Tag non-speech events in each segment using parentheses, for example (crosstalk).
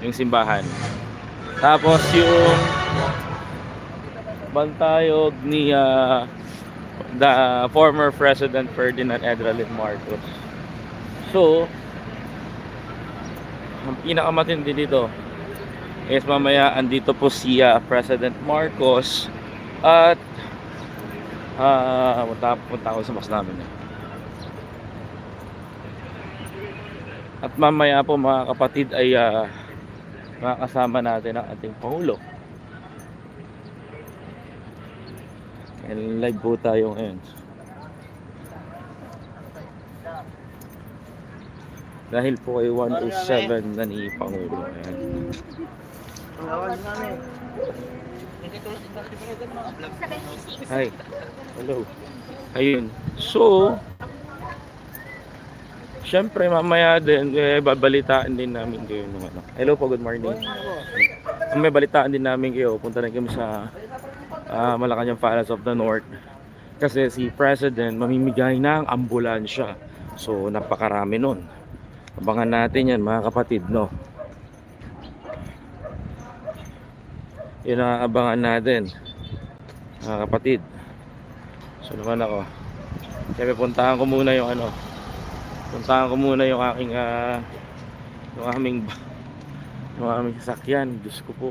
yung simbahan. Tapos yung bantayog ni ah, the former President Ferdinand Edralin Marcos. So, ang pinakamatindi dito is mamaya andito po si ah, President Marcos at ah punta, punta ako sa mas namin eh. At mamaya po mga kapatid ay ah, makakasama natin ang ating Pangulo. And live po tayo ngayon. Dahil po kay 107 na ni Pangulo. Ayan. Hi. Hello. Ayun. So, Siyempre, mamaya din, eh, babalitaan din namin kayo ng ano. Hello po, good morning. May balitaan din namin kayo. Punta rin kami sa ah, Malacanang Palace of the North. Kasi si President mamimigay ng ambulansya. So, napakarami nun. Abangan natin yan, mga kapatid, no? Yun ang abangan natin, mga kapatid. So, naman ako. Kaya puntahan ko muna yung ano, puntahan ko muna yung aking ah, yung aming yung aming sasakyan. Diyos ko po.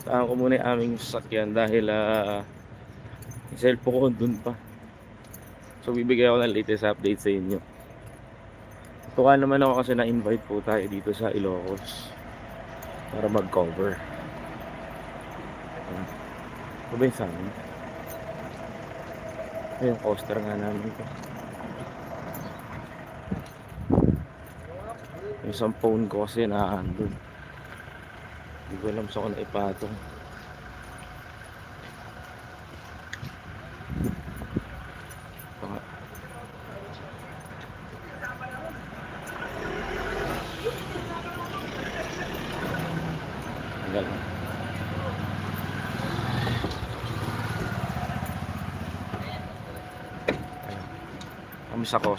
Puntahan ko muna yung aming sasakyan dahil ah, yung cellphone ko dun pa. So bibigay ako ng latest update sa inyo. Tuwa naman ako kasi na-invite po tayo dito sa Ilocos para mag-cover. Ano ba yung sa amin? Ayun, coaster nga namin ito. Yung isang phone ko kasi naandun. Hindi ko alam sa ko na ipatong. Ito nga. Tanggal na.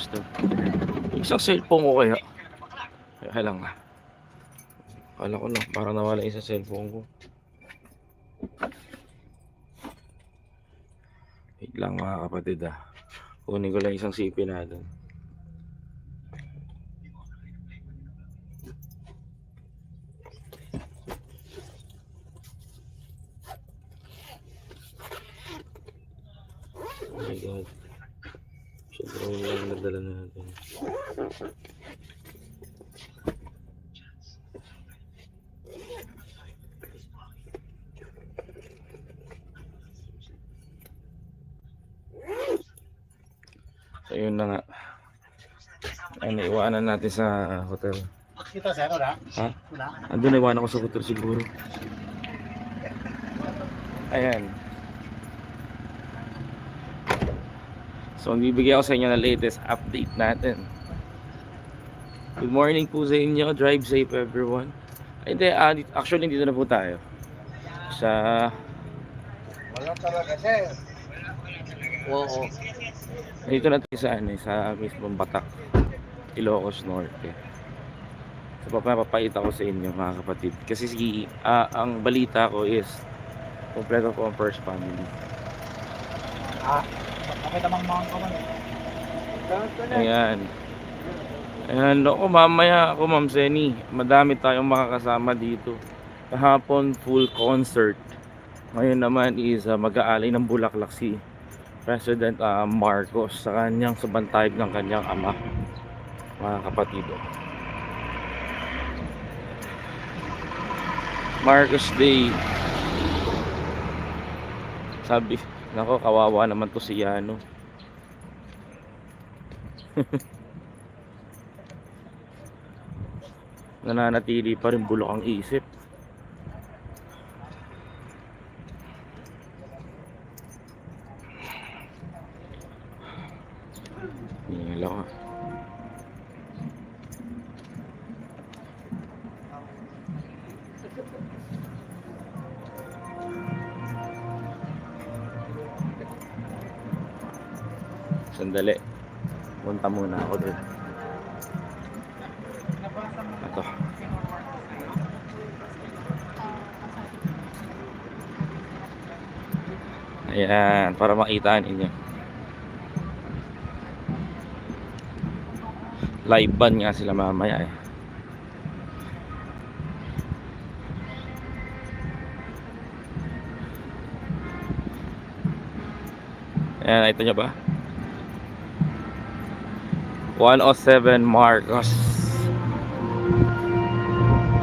Sa custom. Isang cellphone ko kaya. Kaya lang. Kala ko na, parang nawala sa cellphone ko. Wait lang mga kapatid ah. Kunin ko lang isang CP natin. Oh my god. Sobrang lang nadala natin. So yun na nga. Ay, naiwanan natin sa hotel. Kita sa wala? Ha? Wala. Andun naiwanan ko sa hotel siguro. Ayan. So, bibigyan ko sa inyo ng latest update natin. Good morning po sa inyo. Drive safe everyone. Ay, Hindi, dit- actually dito na po tayo. Sa, Wala talaga sir. Oo. dito na tayo sa, ano, sa mismong Batak. Ilocos Norte. So, papapakita ko sa inyo mga kapatid. Kasi si, ah, ang balita ko is, kompleto po ang first family. Ah, bakit amang mga kawan? Ayan. Ayan, ako mamaya ako Ma'am Senny. Madami tayong makakasama dito. Kahapon full concert. Ngayon naman is uh, mag-aalay ng bulaklak si President ah, Marcos sa kanyang sa bantayog ng kanyang ama. Mga kapatido. Marcos Day. Sabi, nako kawawa naman to si Yano. (laughs) nananatili pa rin bulok ang isip. Muna ako doon. Ito. Ayan, para makita ninyo. Live ban nga sila mamaya eh. Ayan, nakita nyo ba? 107 Marcos.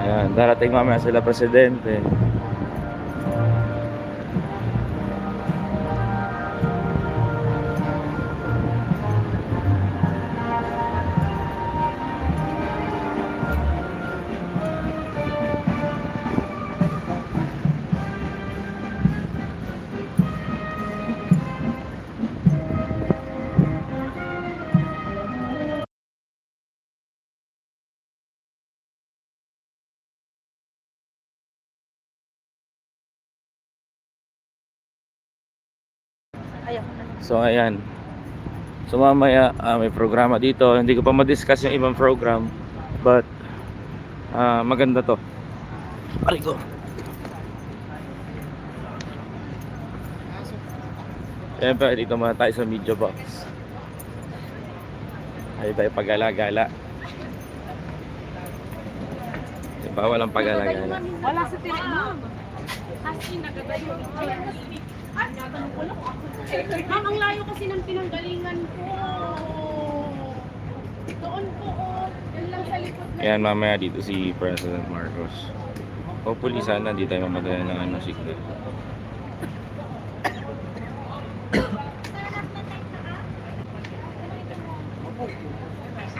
Ayan, darating mamaya sila presidente. So ayan. So mamaya ah, may programa dito. Hindi ko pa ma-discuss yung ibang program. But ah, maganda to. Aray ko. Siyempre, dito muna tayo sa media box. Ayaw tayo pagala-gala. Diba walang pagala-gala? Wala sa tirik mo. As in, At natanong ko lang ako. Ma'am, ang layo kasi ng pinanggalingan ko. Doon po, oh. Yan lang sa likod. Ayan, mamaya dito si President Marcos. Hopefully sana hindi tayo mamadayan ng ano, signal.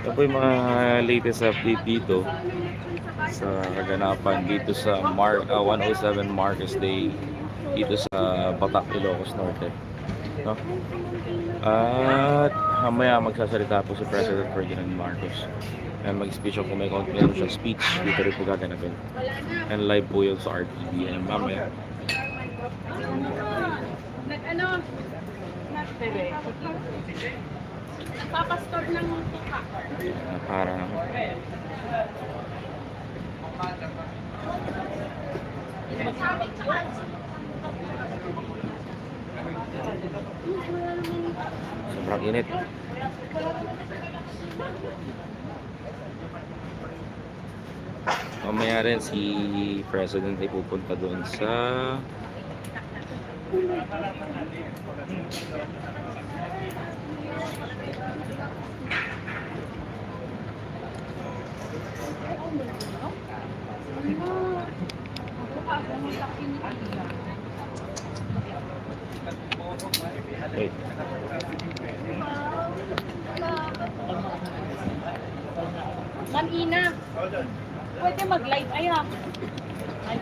Ito po yung mga latest update dito sa kaganapan dito sa Mar ah, 107 Marcos Day dito sa Batak, Ilocos Norte. No? At mamaya magsasalita po si President Ferdinand Marcos. And mag-speech ako may confidential speech dito rin po gaganapin. And live po yun sa RTV. And mamaya, Nag-ano? Nagpapastore ng tuka. uh, para sobrang init. Mamaya rin si President ay pupunta doon sa wait, Ma'am Ina, pwede mag-live. Ay, ha? Ay,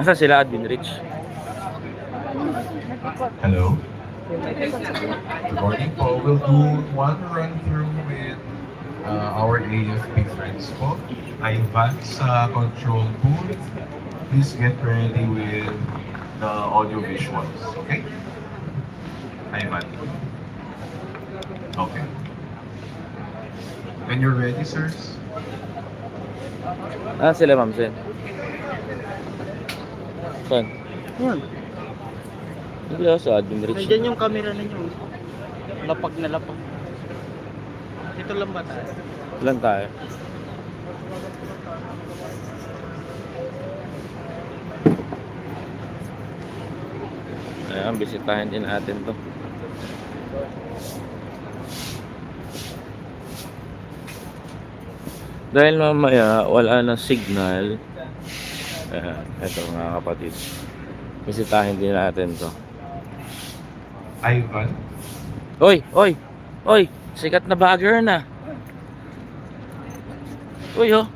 Asa sila Admin Rich? Hello. Good morning po. We'll do one run through with uh, our AFP friends po. Ivan sa control booth. Please get ready with the audio visuals. Okay? Ivan. Okay. When you're ready, sirs. Ah, sila Ma'am Sen. Saan? Yan. Hindi ako sa Admin Rich. Nandiyan yung camera ninyo. Lapag na lapag. Ito lang ba tayo? Ilan tayo? Ayan, bisitahin din natin to. Dahil mamaya wala na signal. Ayan, eto mga kapatid. Bisitahin din natin to. Ivan. Oy, oy, oy, sikat na bagger na. Uy, oh.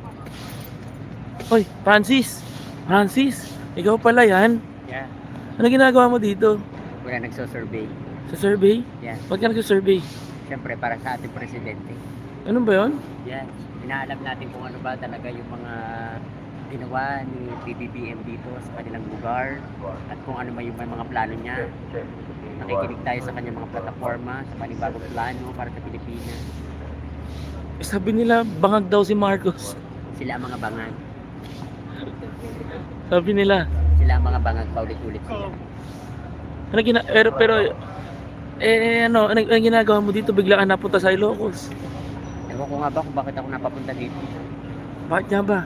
Oy, Francis. Francis, ikaw pala yan. Yan. Ano ginagawa mo dito? Wala nagso-survey. Sa survey? Yan. Ba't ka nagsa-survey? Siyempre, para sa ating presidente. Ano ba yun? Yan. Inaalam natin kung ano ba talaga yung mga ginawa ni PBBM dito sa kanilang lugar at kung ano ba yung mga plano niya. Nakikinig tayo sa kanyang mga plataforma, sa panibagong plano para sa Pilipinas. Eh, sabi nila, bangag daw si Marcos. Sila ang mga bangag. Sabi nila. Sila ang mga bangag paulit-ulit sila. Ano gina... Pero, pero... Eh, ano, ano, ano ginagawa mo dito? Bigla ka napunta sa Ilocos. Ewan ko nga ba kung bakit ako napapunta dito. Bakit nga ba?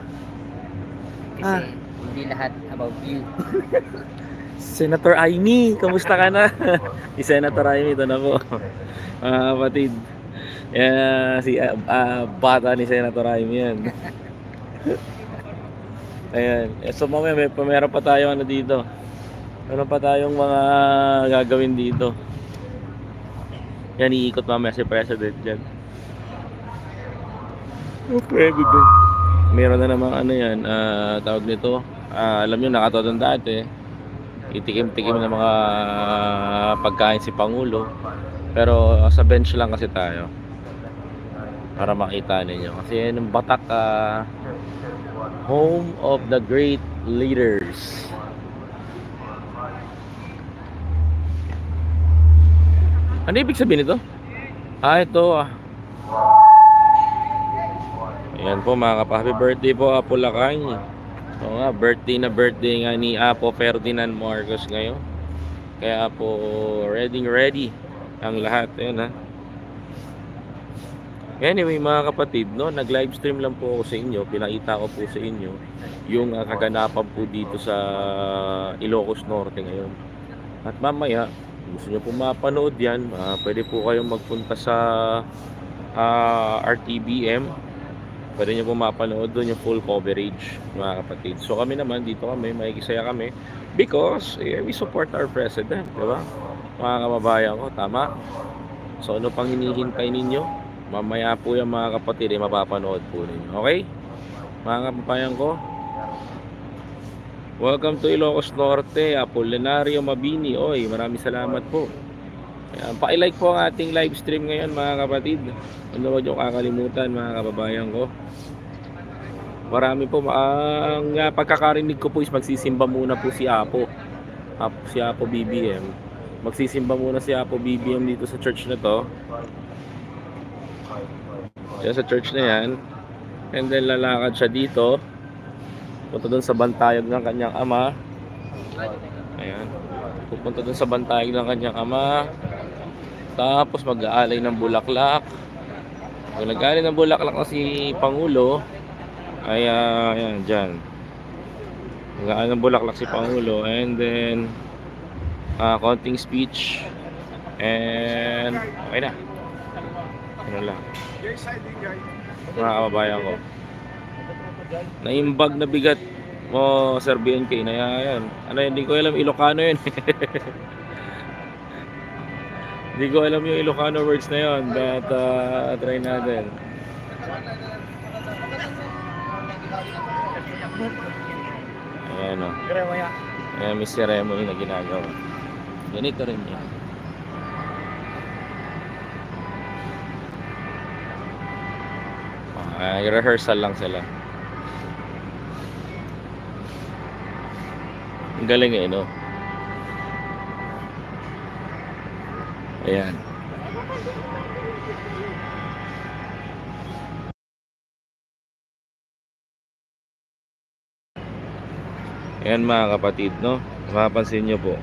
Kasi Ah. hindi lahat about you. (laughs) Senator Aimee, kamusta ka na? (laughs) si Senator Aimee, ito na po. Mga kapatid. Yan, si ah, ah, bata ni Senator Aimee yan. (laughs) Ayan. Eh, So mamaya may, meron pa tayo ano dito. Meron pa tayong mga gagawin dito. Yan, iikot mamaya si President dyan. Okay, day. Meron na namang ano yan, ah, tawag nito. Ah, alam nyo, nakatotong dati itikim-tikim ng mga pagkain si Pangulo. Pero sa bench lang kasi tayo. Para makita ninyo. Kasi yan yung Batak, ah, home of the great leaders. Ano ibig sabihin nito? Ah, ito ah. Ayan po mga. Happy birthday po Apo Lakay. Oo nga, birthday na birthday nga ni Apo Ferdinand Marcos ngayon. Kaya po, ready ready ang lahat. Ayun ha. Anyway mga kapatid, no, nag-live stream lang po ako sa inyo. Pinakita ko po sa inyo yung uh, kaganapan po dito sa Ilocos Norte ngayon. At mamaya, gusto nyo po mapanood yan, ah, pwede po kayong magpunta sa ah, RTBM pwede nyo po mapanood doon yung full coverage mga kapatid. So kami naman, dito kami, makikisaya kami because eh, we support our president, di ba? Mga kababayan ko, tama? So ano pang hinihintay ninyo? Mamaya po yung mga kapatid, eh, mapapanood po ninyo. Okay? Mga kababayan ko, Welcome to Ilocos Norte, Apolinario Mabini. Oy, maraming salamat po. Ayan, paki-like po ang ating live stream ngayon mga kapatid. Ano huwag niyo kakalimutan mga kababayan ko. Marami po, ang uh, pagkakarinig ko po is magsisimba muna po si Apo. Apo si Apo BBM. Magsisimba muna si Apo BBM dito sa church na to. Diyan sa church na yan. And then lalakad siya dito. Punta doon sa bantayog ng kanyang ama. Ayan. Pupunta doon sa bantayog ng kanyang ama. Tapos mag-aalay ng bulaklak. Pag nag-aalay ng bulaklak na si Pangulo, ay uh, ayan, dyan. Mag-aalay ng bulaklak si Pangulo. And then, uh, konting speech. And, okay na. Ano lang. Mga kababayan ko. Naimbag na bigat mo Sir BNK na yan. Ano hindi ko alam Ilocano yun. (laughs) Hindi ko alam yung Ilocano words na yun, but uh, try natin. Ayan o. Ayan, may ceremony na ginagawa. Ganito rin yan. Ay, rehearsal lang sila. Ang galing eh, no? Ayan. Ayan mga kapatid, no? Mapapansin nyo po.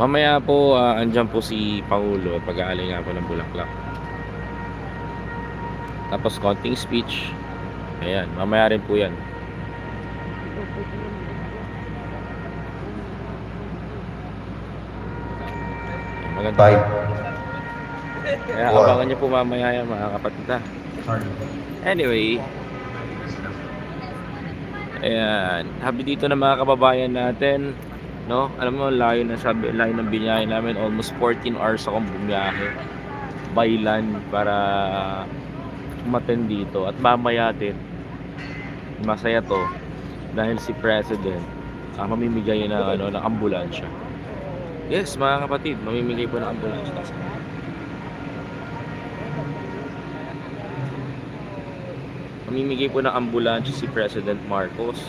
Mamaya po, ah, andyan po si Pangulo at pag-aalay nga po ng bulaklak. Tapos konting speech. Ayan, mamaya rin po yan. Maganda. Five. Kaya Four. abangan nyo po mamaya yan mga kapatid ha. Anyway, ayan, happy dito na mga kababayan natin. No? Alam mo, layo na sabi, layo ng binyahe namin. Almost 14 hours akong bumiyahe by land para umaten dito. At mamaya din, masaya to dahil si President ah, mamimigay ng, ano, ng ambulansya. Yes, mga kapatid, mamimigay po ng ambulansya. Mamimigay po ng ambulansya si President Marcos.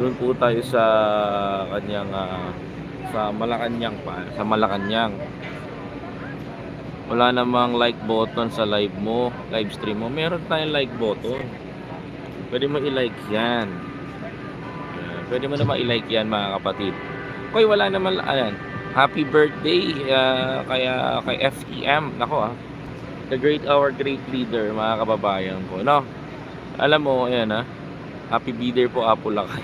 Doon po tayo sa kanyang ah, sa Malacanang pa, sa Malacanang. Wala namang like button sa live mo, live stream mo. Meron tayong like button. Pwede mo i-like yan. Yan. Pwede mo naman i-like yan mga kapatid. Koy, wala naman, ayan. Happy birthday ah, kaya kay FEM. Nako ah. The great our great leader, mga kababayan ko. No? Alam mo, ayan ah. Happy birthday po Apo Lakay.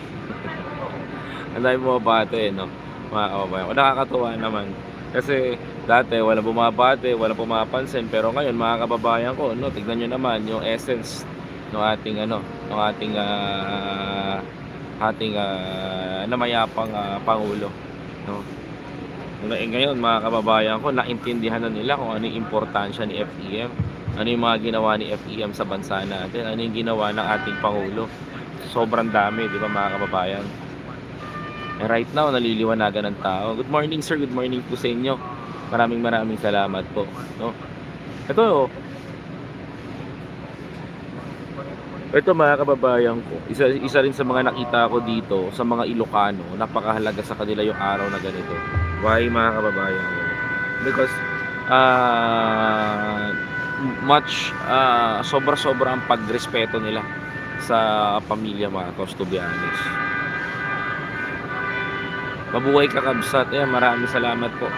(laughs) Ang dami mo bate, no? Mga kababayan ko. Nakakatuwa naman. Kasi dati wala bumabate, wala pumapansin. Pero ngayon, mga kababayan ko, no? Tignan nyo naman yung essence ng ating ano, ng ating ah, ating ah, namayapang ah, pangulo, no? Ngay- Ngayon, mga kababayan ko, naintindihan na nila kung ano yung importansya ni FEM, ano yung mga ginawa ni FEM sa bansa natin, ano yung ginawa ng ating pangulo. Sobrang dami, di ba mga kababayan? And right now, naliliwanagan ng tao. Good morning, sir. Good morning po sa inyo. Maraming maraming salamat po. No? Ito, ito mga kababayan ko, isa, isa rin sa mga nakita ko dito sa mga Ilocano, napakahalaga sa kanila yung araw na ganito. Why mga kababayan? Because uh, much uh, sobra-sobra ang pagrespeto nila sa pamilya mga tos, to be honest. Mabuhay ka kabsat. Ayan, maraming salamat po.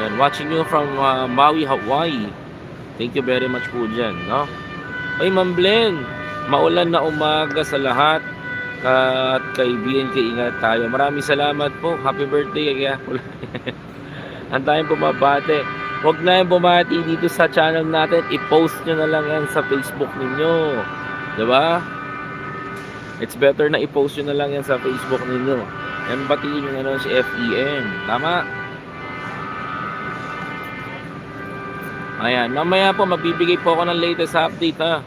Ayan, watching you from uh, Maui, Hawaii. Thank you very much po dyan, no? Ay, Ma'am Blen, maulan na umaga sa lahat. At kaibigan, ingat tayo. Maraming salamat po. Happy birthday kaya (laughs) Ang tayong bumabate. Huwag na yung bumati dito sa channel natin. I-post nyo na lang yan sa Facebook ninyo. 'Di ba? It's better na i-post nyo na lang yan sa Facebook ninyo. Yan batiin nyo na lang si FEM. Tama? Ayan. Mamaya po, magbibigay po ako ng latest update ha.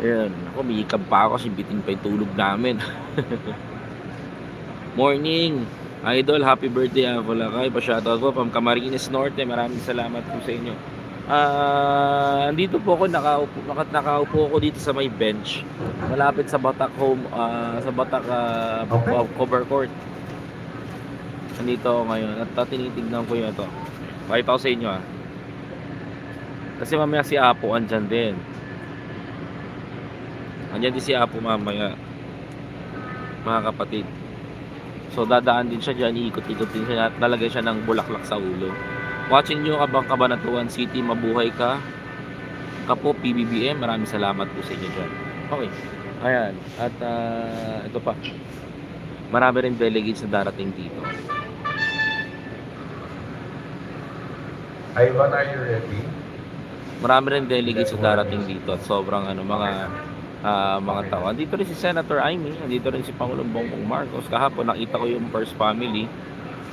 Ayan. Ako, may ikab pa ako kasi bitin pa yung tulog namin. (laughs) Morning. Idol, happy birthday Avola kay Pa-shoutout po from Camarines Norte. Maraming salamat po sa inyo. Ah, andito po ako nakaupo, nakat nakaupo ako dito sa may bench. Malapit sa Batak Home, ah, sa Batak ah, Okay. cover court. Nandito ako ngayon at ah, tinitignan ko yun ito. Pakita ko sa inyo ah. Kasi mamaya si Apo andyan din. Andyan din si Apo mamaya. Mga kapatid. So dadaan din siya dyan, iikot-ikot din siya lalagay siya ng bulaklak sa ulo. Watching nyo kabang Cabanatuan City, mabuhay ka. Kapo, PBBM, maraming salamat po sa inyo dyan. Okay, ayan. At ah, ito pa. Marami rin delegates na darating dito. Ivan, are you ready? Marami rin delegates na darating dito at sobrang ano mga ah, mga tao. Andito rin si Senator Amy, andito rin si Pangulong Bongbong Marcos. Kahapon nakita ko yung first family,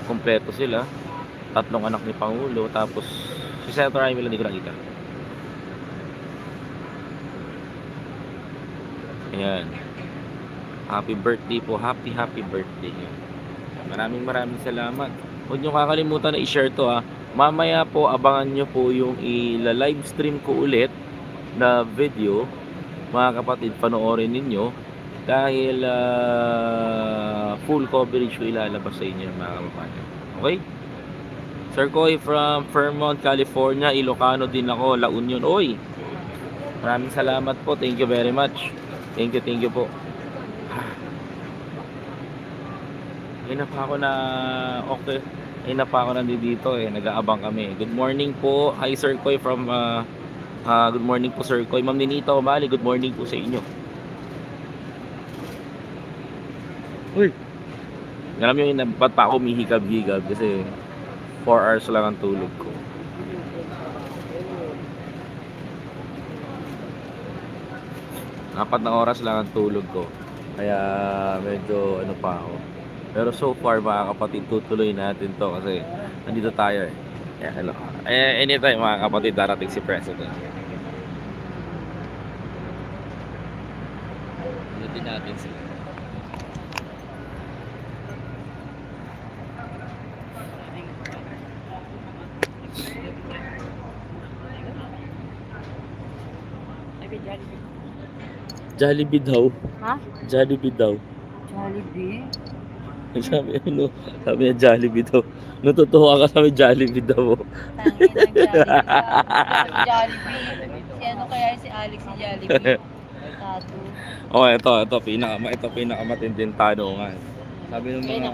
kompleto sila. Tatlong anak ni Pangulo, tapos si Senator Amy lang hindi ko nakita. Ayan. Happy birthday po. Happy, happy birthday. Maraming maraming salamat. Huwag nyo kakalimutan na i-share to ha. Mamaya po, abangan nyo po yung i-live stream ko ulit na video. Mga kapatid, panoorin ninyo. Dahil ah, full coverage ko ilalabas sa inyo mga kapatid. Okay? Sir Koy from Fairmont, California. Ilocano din ako, La Union. Oy! Maraming salamat po. Thank you very much. Thank you, thank you po. Ayun na pa ako na okay. Ayun na pa ako nandito eh. Nag-aabang kami. Good morning po. Hi Sir Koy from uh, uh, good morning po Sir Koy. Ma'am Ninita Umali, good morning po sa inyo. Uy. Alam nyo yun, ba't pa ako mihigab-higab kasi 4 hours lang ang tulog ko. Apat na oras lang ang tulog ko. Kaya medyo ano pa ako. Pero so far mga kapatid, tutuloy natin to kasi nandito tayo eh. Yeah, hello. Eh, anytime mga kapatid, darating si President. Hindi natin sila. Jollibee daw. Ha? Jollibee daw. Jollibee? Sabi, ano, sabi niya Jollibee daw. Natutuwa ka sabi Jollibee daw. Tangin ng Jollibee. Jollibee. Si ano kaya si Alex si Jollibee? Tattoo. Oh, ito, ito, pinaka, ito pinakamatinding tanungan. Sabi ng mga,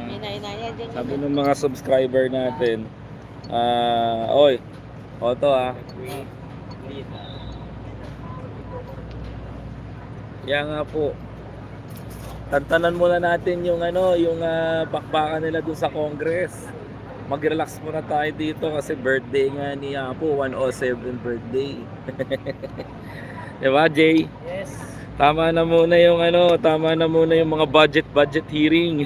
sabi ng mga subscriber natin, ah, oy, o to ah. Yan nga po. Tantanan muna natin yung ano, yung ah, bakbakan nila dun sa Congress. Mag-relax muna tayo dito kasi birthday nga ni Apo, 107 birthday. (laughs) 'Di ba, Jay? Yes. Tama na muna yung ano, tama na muna yung mga budget budget hearing.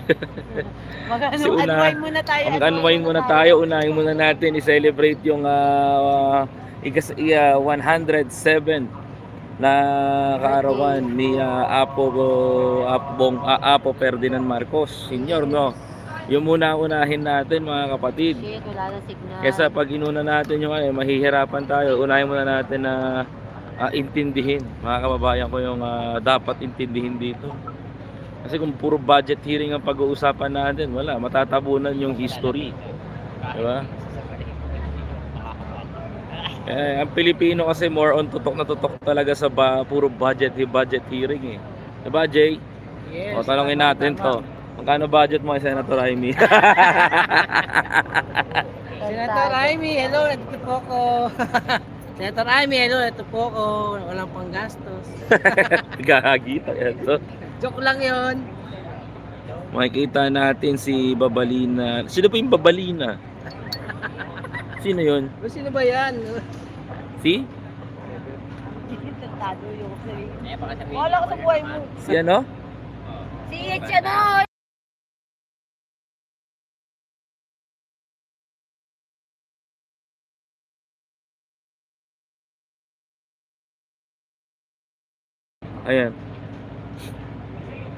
(laughs) Mag-ano, Si una- unwind muna tayo. Mag-unwind muna tayo, unahin muna natin i-celebrate yung ikas, i- ah, 107 na kaarawan ni ah, Apo Apong ah, Apo Ferdinand Marcos Senior, no. Yung muna unahin natin mga kapatid. Shit, wala na signal. Kesa pag inuna natin yung ano, mahihirapan tayo. Unahin muna natin na ah, intindihin. Mga kababayan ko yung ah, dapat intindihin dito. Kasi kung puro budget hearing ang pag-uusapan natin, wala, matatabunan yung history. Di ba? Eh, ang Pilipino kasi more on tutok na tutok talaga sa ba, puro budget budget hearing eh. Di ba, Jay? Yes. O, talongin natin to. Magkano budget mo kay Senator Jaime? (laughs) Senator Amy, hello, ito po ako. (laughs) Senator Amy, hello, ito po ako. Walang panggastos. (laughs) Gagi yan to. Joke lang yon. Makikita natin si Babalina. Sino pa yung Babalina? Sino yun? Sino ba yan? Si? Tado yung Eh, Wala ko sa buhay mo. Si ano? Si H ano? Ayan.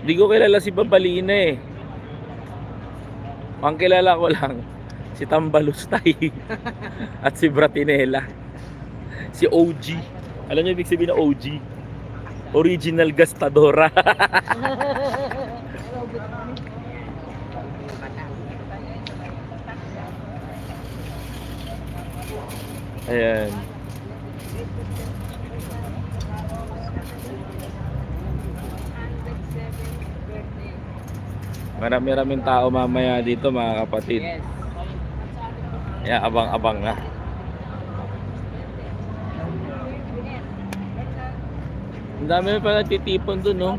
Hindi ko kilala si Babalina eh. Ang kilala ko lang, si Tambalustay (laughs) at si Bratinela. Si OG. Alam niyo ibig sabihin ng OG? Original Gastadora. (laughs) Ayan. Marami-raming tao mamaya dito mga kapatid. Yes. Kaya abang-abang na. Ang dami pa nagtitipon dun, no?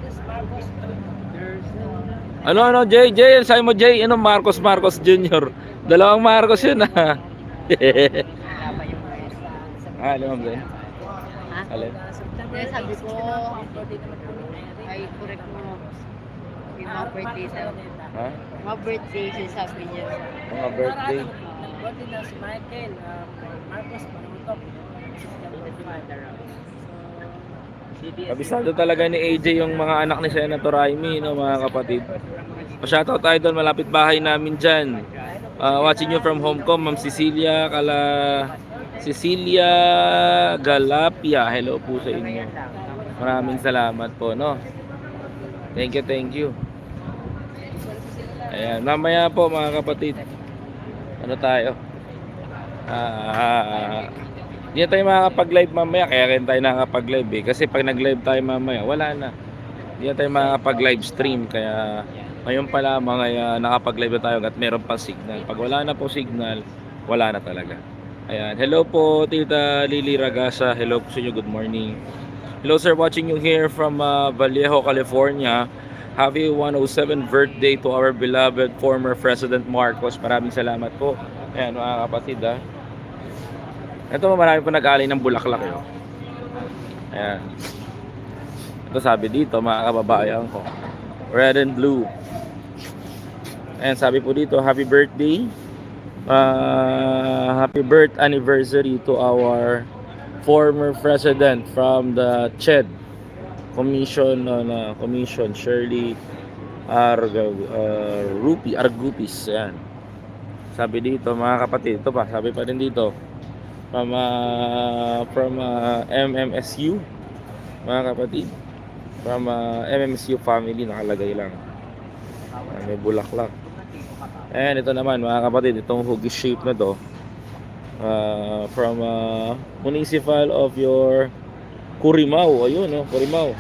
Ano, ano, Jay, Jay, sabi mo, Jay, ano, Marcos, Marcos Jr. Dalawang Marcos yun, ha? ah, (laughs) alam mo? Alin? Hindi, sabi ko, ay correct mo. Yung mga birthday sa Ha? mga birthday sabi niya. Mga birthday. Birthday na si Michael, um, Marcos, Manutok. Kabisado talaga ni AJ yung mga anak ni Senator Raimi, no, mga kapatid. Pa-shoutout tayo doon, malapit bahay namin dyan. Ah, watching you from home ko, Ma'am Cecilia, kala Cecilia Galapia. Hello po sa inyo. Maraming salamat po, no. Thank you, thank you. Ayan, mamaya po mga kapatid. Ano tayo? Ah, hindi tayo makakapag-live mamaya, kaya rin tayo nakakapag-live eh. Kasi pag nag-live tayo mamaya, wala na. Hindi tayo makakapag-live stream, kaya ngayon pa lamang ay ah, nakapag-live na tayo at meron pang signal. Pag wala na po signal, wala na talaga. Ayan. Hello po, Tita Lily Ragasa. Hello po sa inyo. Good morning. Hello sir, watching you here from uh, Vallejo, California. Happy 107 birthday to our beloved former President Marcos. Maraming salamat po. Ayan mga kapatid ha. Ito marami po nag-alay ng bulaklak yun. Ayan. Ito sabi dito mga kababayan ko. Red and blue. Ayan sabi po dito, happy birthday. Uh, happy birth anniversary to our former president from the CHED Commission on uh, Commission Shirley Arga, uh, Rupi Argupis. Ayan. Sabi dito mga kapatid, ito pa, sabi pa rin dito from uh, from uh, MMSU mga kapatid From uh, MMSU family nakalagay lang. Ah, may bulaklak. And ito naman mga kapatid, itong hugis shape na to uh, from uh, municipal of your Curimao. Ayun, no, Curimao.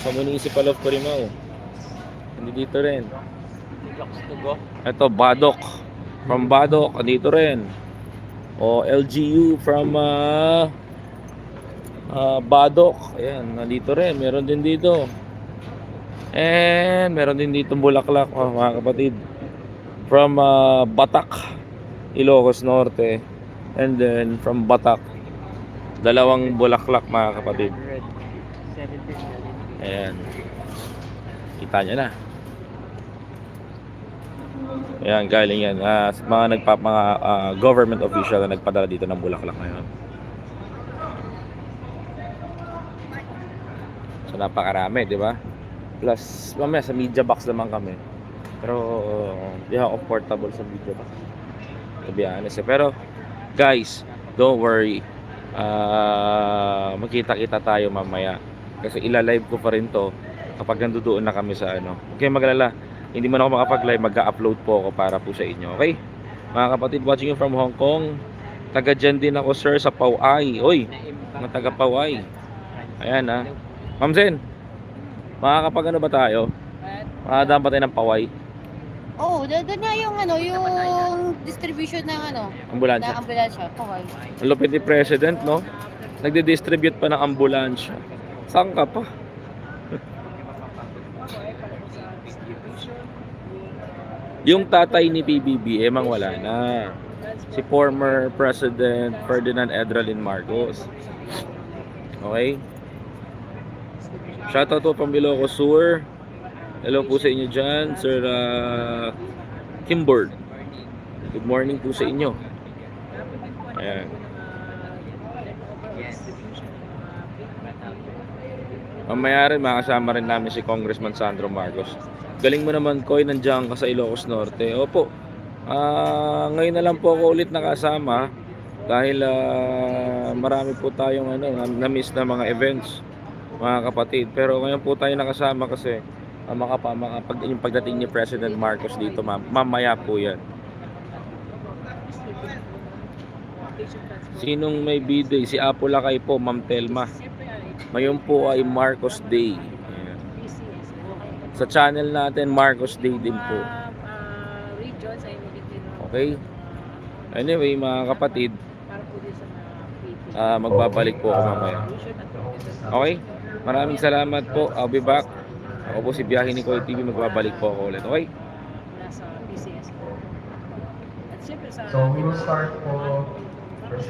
Sa municipal of Curimao. Hindi dito rin. Ito, Badok. From Badok, dito rin. O LGU from uh, uh, Badok. Ayan, nandito rin. Meron din dito. And meron din dito Bulaklak, oh, mga kapatid. From uh, Batak, Ilocos Norte. And then from Batak, dalawang Bulaklak, mga kapatid. 170 Ayan. Kita nyo na. Ayan, galing yan. Sa mga nagpa, mga ah, government official na nagpadala dito ng bulaklak ngayon. So, napakarami, di ba? Plus, mamaya sa media box naman kami. Pero, di ako comfortable sa media box. To be honest. Pero, guys, don't worry. Ah, magkita-kita tayo mamaya. Kasi ila-live ko pa rin to kapag nandoon na kami sa ano. Okay, magalala. Hindi man ako makapag-live, mag-upload po ako para po sa inyo. Okay? Mga kapatid, watching you from Hong Kong. Taga dyan din ako, sir, sa Pauay. Oy, mga taga Pauay. Ayan, ha. Ma'am Zen, makakapag ano ba tayo? Makadaan ba tayo ng Pauay? Oo, oh, doon na yung ano, yung distribution ng ano, Ambulansya. na ambulansya. Okay. Ang lupit ni President, no? Nagde-distribute pa ng ambulansya. Saan ka pa? (laughs) Yung tatay ni PBBM ang wala na. Si former President Ferdinand Edralin Marcos. Okay? Shoutout po Ilocos Sur. Hello po sa inyo dyan, Sir uh, Kimbord. Good morning po sa inyo. Ayan. Mamaya rin makasama rin namin si Congressman Sandro Marcos. Galing mo naman, Koy, nandiyan ka sa Ilocos Norte. Opo. Ah, ngayon na lang po ako ulit nakasama dahil ah, marami po tayong ano, na- na-miss na mga events, mga kapatid. Pero ngayon po tayo nakasama kasi uh, makapa, makapag, yung pagdating ni President Marcos dito, ma- mamaya po yan. Sinong may biday? Si Apo Lakay po, Ma'am Telma. Ngayon po ay Marcos Day. Sa channel natin, Marcos Day din po. Okay? Anyway, mga kapatid, mga ah, magbabalik po ako mamaya. Okay? Maraming salamat po. I'll be back. Ako po si Biyahe ni Koy TV. Magbabalik po ako ulit. Okay? mula sa PCS po. At siyempre sa So we will start po first